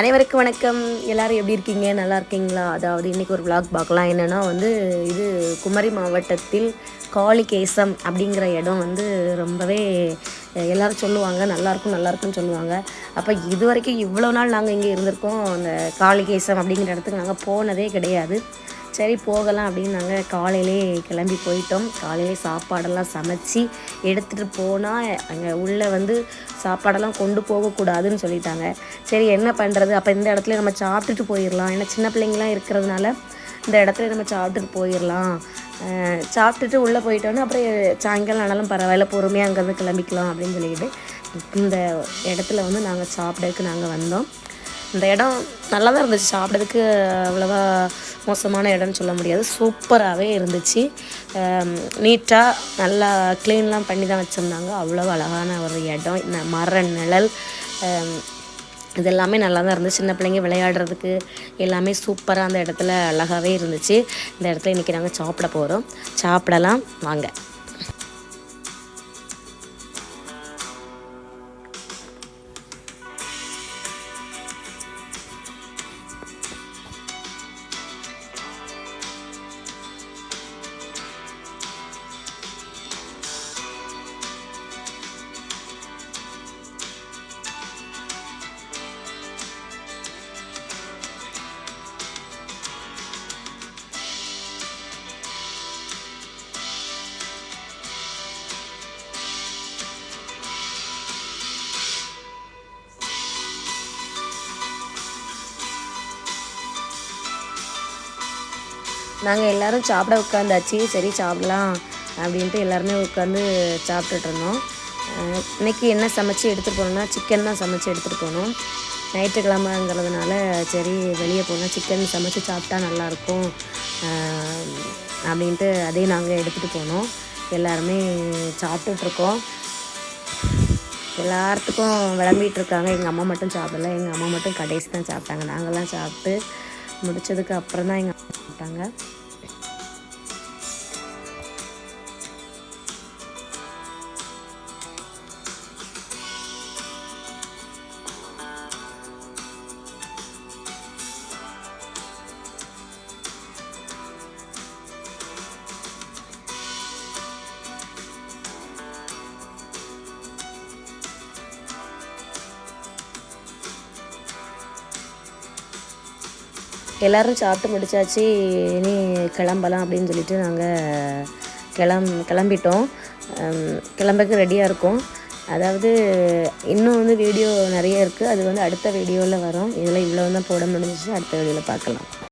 அனைவருக்கும் வணக்கம். எல்லாரும் எப்படி இருக்கீங்க? நல்லா இருக்கீங்களா? அதாவது இன்றைக்கி ஒரு விளாக் பார்க்கலாம். என்னென்னா வந்து இது குமரி மாவட்டத்தில் காளிகேசம் அப்படிங்கிற இடம் வந்து ரொம்பவே எல்லோரும் எல்லாரும் சொல்லுவாங்க நல்லாயிருக்கும் நல்லாயிருக்கும்னு சொல்லுவாங்க. அப்போ இது வரைக்கும் இவ்வளோ நாள் நாங்கள் இங்கே இருந்திருக்கோம். அந்த காளிகேசம் அப்படிங்கிற இடத்துக்கு நாங்கள் போனதே கிடையாது. சரி போகலாம் அப்படின்னு நாங்கள் காலையிலே கிளம்பி போயிட்டோம். காலையிலே சாப்பாடெல்லாம் சமைச்சு எடுத்துகிட்டு போனால் அங்கே உள்ளே வந்து சாப்பாடெல்லாம் கொண்டு போகக்கூடாதுன்னு சொல்லிட்டாங்க. சரி என்ன பண்ணுறது அப்போ இந்த இடத்துல நம்ம சாப்பிட்டுட்டு போயிடலாம் ஏன்னா சின்ன பிள்ளைங்களாம் இருக்கிறதுனால இந்த இடத்துல நம்ம சாப்பிட்டுட்டு போயிடலாம் சாப்பிட்டுட்டு உள்ளே போயிட்டோன்னா அப்புறம் சாயங்காலம் ஆனாலும் பரவாயில்ல பொறுமையாக அங்கேருந்து கிளம்பிக்கலாம் அப்படின்னு சொல்லிட்டு இந்த இடத்துல வந்து நாங்கள் சாப்பிடறதுக்கு நாங்கள் வந்தோம். இந்த இடம் நல்லா தான் இருந்துச்சு. சாப்பிட்றதுக்கு அவ்வளோவா மோசமான இடம்னு சொல்ல முடியாது. சூப்பராகவே இருந்துச்சு. நீட்டாக நல்லா க்ளீன்லாம் பண்ணி தான் வச்சுருந்தாங்க. அவ்வளோ அழகான ஒரு இடம். இந்த மர நிழல் இது எல்லாமே நல்லா தான் இருந்துச்சு. சின்ன பிள்ளைங்க விளையாடுறதுக்கு எல்லாமே சூப்பராக அந்த இடத்துல அழகாகவே இருந்துச்சு. இந்த இடத்துல இன்றைக்கி நாங்கள் சாப்பிட போகிறோம் சாப்பிடலாம். வாங்க. நாங்கள் எல்லோரும் சாப்பிட உட்காந்தாச்சு. சரி சாப்பிடலாம் அப்படின்ட்டு எல்லாருமே உட்காந்து சாப்பிட்டுட்டு இருந்தோம். இன்னைக்கு என்ன சமைச்சு எடுத்துகிட்டு போனோம்னா சிக்கன் தான் சமைச்சு எடுத்துகிட்டு போனோம் ஞாயிற்றுக்கிழமைங்கிறதுனால சரி வெளியே போனால் சிக்கன் சமைச்சு சாப்பிட்டா நல்லாயிருக்கும். அப்படின்ட்டு அதே நாங்கள் எடுத்துகிட்டு போனோம். எல்லாருமே சாப்பிட்டுட்ருக்கோம் எல்லாத்துக்கும் விளம்பிட்டு இருக்காங்க. எங்கள் அம்மா மட்டும் சாப்பிடல. எங்கள் அம்மா மட்டும் கடைசி தான் சாப்பிட்டாங்க. நாங்கள்லாம் சாப்பிட்டு முடித்ததுக்கு அப்புறம் தான் எங்கள் அம்மா எல்லோரும் சாப்பிட்டு முடிச்சாச்சு இனி கிளம்பலாம் அப்படின்னு சொல்லிட்டு நாங்கள் கிளம் கிளம்பிட்டோம். கிளம்பக்கு ரெடியாக இருக்கோம். அதாவது இன்னும் வந்து வீடியோ நிறைய இருக்குது அது வந்து அடுத்த வீடியோவில் வரும். இதில் இவ்வளோ தான் போட முடிஞ்சிச்சு. அடுத்த வீடியோவில் பார்க்கலாம்.